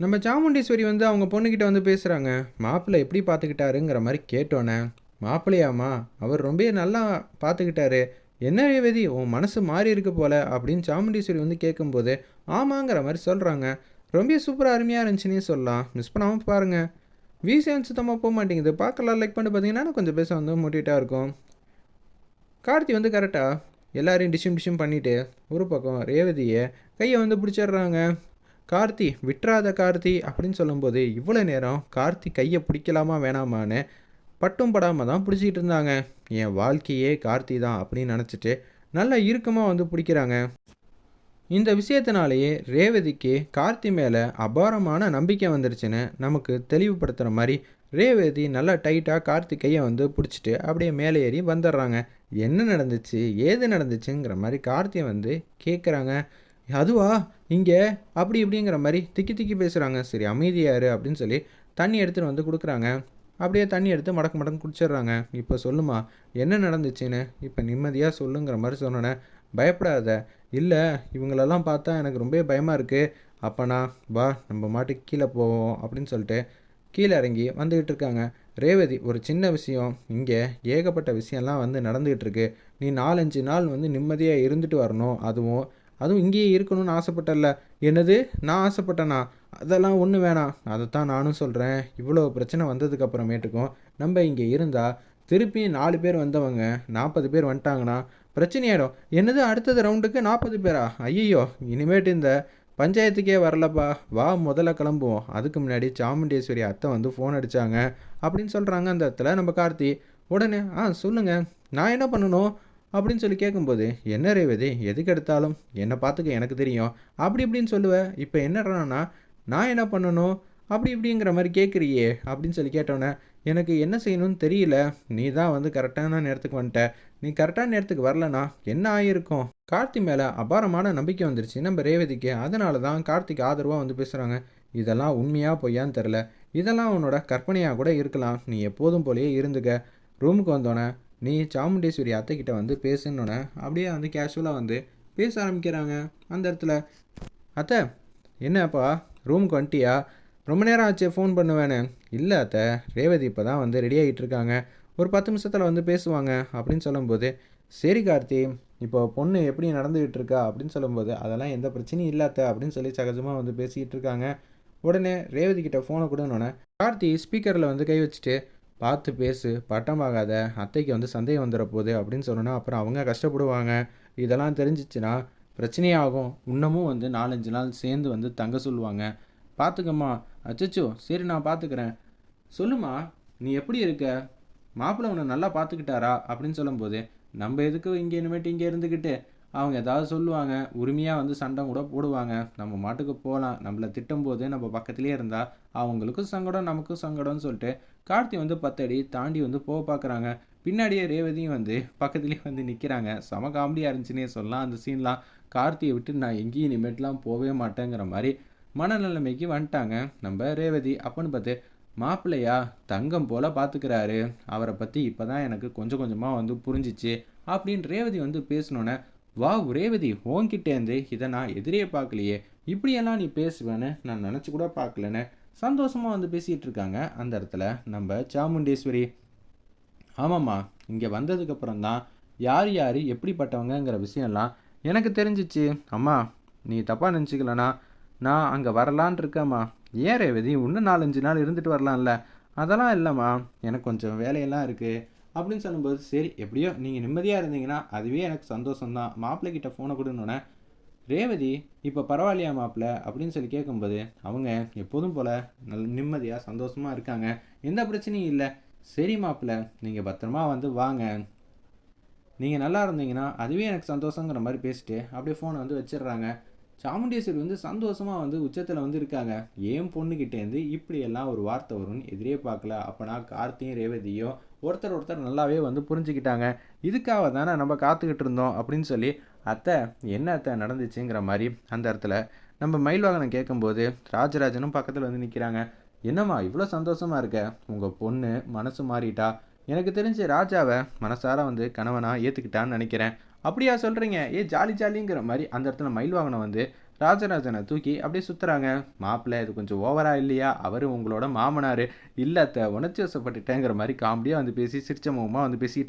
நம்ம சாமுண்டீஸ்வரி வந்து அவங்க பொண்ணுக்கிட்ட வந்து பேசுகிறாங்க மாப்பிள்ளை எப்படி பார்த்துக்கிட்டாருங்கிற மாதிரி கேட்டோன்னே மாப்பிள்ளையாமா அவர் ரொம்ப நல்லா பார்த்துக்கிட்டாரு என்ன ரேவதி உன் மனசு மாறி இருக்கு போல அப்படின்னு சாமுண்டீஸ்வரி வந்து கேட்கும்போது ஆமாங்கிற மாதிரி சொல்கிறாங்க ரொம்ப சூப்பராக அருமையாக இருந்துச்சுன்னே சொல்லலாம். மிஸ் பண்ணாமல் பாருங்கள் விசிஎன் சுத்தமாக போக மாட்டேங்குது. பார்க்கலாம் லைக் பண்ணி பார்த்தீங்கன்னா கொஞ்சம் பேச வந்து மோட்டிவேட்டாக இருக்கும். கார்த்தி வந்து கரெக்டாக எல்லாரையும் டிஷ்யூம் டிஷ்யூம் பண்ணிவிட்டு ஒரு பக்கம் ரேவதியை கையை வந்து பிடிச்சிடுறாங்க. கார்த்தி விட்டுறாத கார்த்தி அப்படின்னு சொல்லும்போது இவ்வளோ நேரம் கார்த்தி கையை பிடிக்கலாமா வேணாமான்னு பட்டும் படாமல் தான் பிடிச்சிக்கிட்டு இருந்தாங்க. என் வாழ்க்கையே கார்த்தி தான் அப்படின்னு நினச்சிட்டு நல்லா இறுக்கமாக வந்து பிடிக்கிறாங்க. இந்த விஷயத்தினாலேயே ரேவதிக்கு கார்த்தி மேலே அபாரமான நம்பிக்கை வந்துருச்சுன்னு நமக்கு தெளிவுபடுத்துகிற மாதிரி ரேவதி நல்லா டைட்டாக கார்த்தி கையை வந்து பிடிச்சிட்டு அப்படியே மேலே ஏறி வந்துடுறாங்க. என்ன நடந்துச்சு ஏது நடந்துச்சுங்கிற மாதிரி கார்த்தியை வந்து கேட்குறாங்க அதுவா? இங்கே? அப்படி இப்படிங்கிற மாதிரி திக்கி திக்கி பேசுகிறாங்க சரி அமைதியாரு அப்படின்னு சொல்லி தண்ணி எடுத்துகிட்டு வந்து கொடுக்குறாங்க. அப்படியே தண்ணி எடுத்து மடக்கு மடக்கு குடிச்சிடுறாங்க. இப்போ சொல்லுமா என்ன நடந்துச்சுன்னு? இப்போ நிம்மதியாக சொல்லுங்கிற மாதிரி சொன்னோன்னே பயப்படாத. இல்லை இவங்களெல்லாம் பார்த்தா எனக்கு ரொம்ப பயமாக இருக்குது அப்போனா வா நம்ம மாட்டுக்கு கீழே போவோம் அப்படின்னு சொல்லிட்டு கீழே இறங்கி வந்துக்கிட்டு இருக்காங்க. ரேவதி ஒரு சின்ன விஷயம். இங்கே ஏகப்பட்ட விஷயம்லாம் வந்து நடந்துக்கிட்டு இருக்கு. நீ நாலஞ்சு நாள் வந்து நிம்மதியாக இருந்துட்டு வரணும். அதுவும் அதுவும் இங்கேயே இருக்கணும்னு ஆசைப்பட்டல என்னது? நான் ஆசைப்பட்டேனா? அதெல்லாம் ஒன்று வேணாம். அதைத்தான் நானும் சொல்கிறேன் இவ்வளோ பிரச்சனை வந்ததுக்கு அப்புறமேட்டுக்கும் நம்ம இங்கே இருந்தால் திருப்பி நாலு பேர் வந்தவங்க நாற்பது பேர் வந்துட்டாங்கன்னா பிரச்சனையாயிடும். என்னது அடுத்தது ரவுண்டுக்கு நாற்பது பேரா? ஐயோ இனிமேட்டு இந்த பஞ்சாயத்துக்கே வரலப்பா. வா முதல்ல கிளம்புவோம். அதுக்கு முன்னாடி சாமுண்டேஸ்வரி அத்தை வந்து ஃபோன் அடித்தாங்க அப்படின்னு சொல்கிறாங்க அந்த இடத்துல நம்ம கார்த்தி. உடனே ஆ சொல்லுங்கள் நான் என்ன பண்ணணும்? அப்படின்னு சொல்லி கேட்கும்போது என்ன ரேவதி எதுக்கு எடுத்தாலும்? என்னை பார்த்துக்க எனக்கு தெரியும். அப்படி இப்படின்னு சொல்லுவேன் இப்போ என்னடானா நான் என்ன பண்ணணும்? அப்படி இப்படிங்கிற மாதிரி கேட்குறியே அப்படின்னு சொல்லி கேட்டோன்னே எனக்கு என்ன செய்யணும்னு தெரியல. நீ தான் வந்து கரெக்டான நேரத்துக்கு வந்துட்ட. நீ கரெக்டான நேரத்துக்கு வரலனா என்ன ஆகியிருக்கும் கார்த்தி மேலே அபாரமான நம்பிக்கை வந்துருச்சு. நம்ம ரேவதிக்கு. அதனால தான் கார்த்திக் ஆதரவாக வந்து பேசுகிறாங்க இதெல்லாம் உண்மையாக பொய்யான்னு தெரில இதெல்லாம் உன்னோட கற்பனையாக கூட இருக்கலாம். நீ எப்போதும் போலயே இருந்துக்க. ரூமுக்கு வந்தோடனே நீ சாமுண்டேஸ்வரி அத்தைக்கிட்ட வந்து பேசுனோடனே அப்படியே வந்து கேஷுவலாக வந்து பேச ஆரம்பிக்கிறாங்க. அந்த இடத்துல அத்தை என்னப்பா ரூமுக்கு வந்துட்டியா? ரொம்ப நேரம் ஆச்சு ஃபோன் பண்ணுவேனே இல்லை அத்தை ரேவதி இப்போ தான் வந்து ரெடி ஆகிட்டு இருக்காங்க. ஒரு பத்து நிமிஷத்தில் வந்து பேசுவாங்க அப்படின்னு சொல்லும்போது சரி கார்த்தி இப்போ பொண்ணு எப்படி நடந்துகிட்டு இருக்கா? அப்படின்னு சொல்லும்போது அதெல்லாம் எந்த பிரச்சனையும் இல்லாத அப்படின்னு சொல்லி சகஜமாக வந்து பேசிக்கிட்டு இருக்காங்க. உடனே ரேவதி கிட்ட ஃபோனை கொடுனோடனே கார்த்தி ஸ்பீக்கரில் வந்து கை வச்சுட்டு பார்த்து பேசு பட்டமாகாத அத்தைக்கு வந்து சந்தேகம் வந்துட போகுது அப்படின்னு சொன்னோன்னா அப்புறம் அவங்க கஷ்டப்படுவாங்க. இதெல்லாம் தெரிஞ்சிச்சுன்னா பிரச்சனையாகும். இன்னமும் வந்து நாலஞ்சு நாள் சேர்ந்து வந்து தங்க சொல்லுவாங்க. பார்த்துக்கம்மா. அச்சச்சோ சரி நான் பார்த்துக்கிறேன். சொல்லுமா நீ எப்படி இருக்க? மாப்பிள்ளை உன்னை நல்லா பார்த்துக்கிட்டாரா? அப்படின்னு சொல்லும்போது நம்ம எதுக்கு இங்கே இனிமேட்டு இங்கே இருந்துக்கிட்டு? அவங்க ஏதாவது சொல்லுவாங்க உரிமையாக வந்து சண்டை கூட போடுவாங்க. நம்ம மாட்டுக்கு போகலாம். நம்மளை திட்டும் போது நம்ம பக்கத்துலேயே இருந்தால் அவங்களுக்கும் சங்கடம் நமக்கும் சங்கடம்னு சொல்லிட்டு கார்த்தி வந்து பத்தடி தாண்டி வந்து போக பார்க்குறாங்க. பின்னாடியே ரேவதியும் வந்து பக்கத்துலேயே வந்து நிற்கிறாங்க செம காமெடியாக இருந்துச்சுன்னே சொல்லலாம். அந்த சீன்லாம் கார்த்தியை விட்டு நான் எங்கேயும் இனிமேட்லாம் போகவே மாட்டேங்கிற மாதிரி மனநிலைமைக்கு வந்துட்டாங்க. நம்ம ரேவதி அப்பன்னு பார்த்து மாப்பிள்ளையா தங்கம் போல் பார்த்துக்கிறாரு அவரை பற்றி இப்போ தான் எனக்கு கொஞ்சம் கொஞ்சமாக வந்து புரிஞ்சிச்சு அப்படின்னு ரேவதி வந்து பேசினோன்னே வா ரேவதி உன்கிட்டேருந்து இதை நான் எதிரியே பார்க்கலையே இப்படியெல்லாம் நீ பேசுவேன்னு நான் நினச்சி கூட பார்க்கலன்னு சந்தோஷமாக வந்து பேசிகிட்டு இருக்காங்க அந்த இடத்துல நம்ம சாமுண்டேஸ்வரி. ஆமாம்மா இங்கே வந்ததுக்கப்புறம் தான் யார் யார் எப்படிப்பட்டவங்கங்கிற விஷயம்லாம் எனக்கு தெரிஞ்சிச்சு. அம்மா நீ தப்பாக நினச்சிக்கலனா நான் அங்கே வரலான் இருக்கேம்மா. ஏன் ரேவதி இன்னும் நாலஞ்சு நாள் இருந்துட்டு வரலாம்ல? அதெல்லாம் இல்லைம்மா எனக்கு கொஞ்சம் வேலையெல்லாம் இருக்குது அப்படின்னு சொல்லும்போது சரி எப்படியோ நீங்கள் நிம்மதியாக இருந்தீங்கன்னா அதுவே எனக்கு சந்தோஷம்தான். மாப்பிள்ளைக்கிட்ட ஃபோனை கொடுனோன்னே ரேவதி இப்போ பரவாயில்லையா மாப்பிள்ள? அப்படின்னு சொல்லி கேட்கும்போது அவங்க எப்போதும் போல் நல்ல நிம்மதியாக சந்தோஷமாக இருக்காங்க. எந்த பிரச்சனையும் இல்லை. சரி மாப்பிள்ள நீங்கள் பத்திரமா வந்து வாங்க. நீங்கள் நல்லா இருந்தீங்கன்னா அதுவே எனக்கு சந்தோஷங்கிற மாதிரி பேசிட்டு அப்படியே ஃபோனை வந்து வச்சிடுறாங்க. சாமுண்டேஸ்வரி வந்து சந்தோஷமாக வந்து உச்சத்தில் வந்து இருக்காங்க. ஏன் பொண்ணுக்கிட்டேருந்து இப்படியெல்லாம் ஒரு வார்த்தை வரும்னு எதிரே பார்க்கல. அப்போனா கார்த்தியும் ரேவதியும் ஒருத்தர் ஒருத்தர் நல்லாவே வந்து புரிஞ்சுக்கிட்டாங்க. இதுக்காக தானே நம்ம காத்துக்கிட்டு இருந்தோம் அப்படின்னு சொல்லி அத்தை என்ன அத்தை நடந்துச்சுங்கிற மாதிரி அந்த இடத்துல நம்ம மயில்வாகனம் கேட்கும்போது ராஜராஜனும் பக்கத்தில் வந்து நிற்கிறாங்க என்னம்மா இவ்வளோ சந்தோஷமாக இருக்க? உங்கள் பொண்ணு மனசு மாறிட்டா? எனக்கு தெரிஞ்சு ராஜாவை மனசார வந்து கணவனாக ஏற்றுக்கிட்டான்னு நினைக்கிறேன். அப்படியா சொல்கிறீங்க ஏ ஜாலி ஜாலிங்கிற மாதிரி அந்த இடத்துல மயில் வாகனம் வந்து ராஜராஜனை தூக்கி அப்படியே சுற்றுறாங்க மாப்பிள்ளை இது கொஞ்சம் ஓவரா இல்லையா? அவர் உங்களோட மாமனார். இல்லை அத்தை உணர்ச்சி வசப்பட்டுட்டேங்கிற மாதிரி காமெடியாக வந்து பேசி சிரிச்ச முகமாக வந்து பேசிட்டு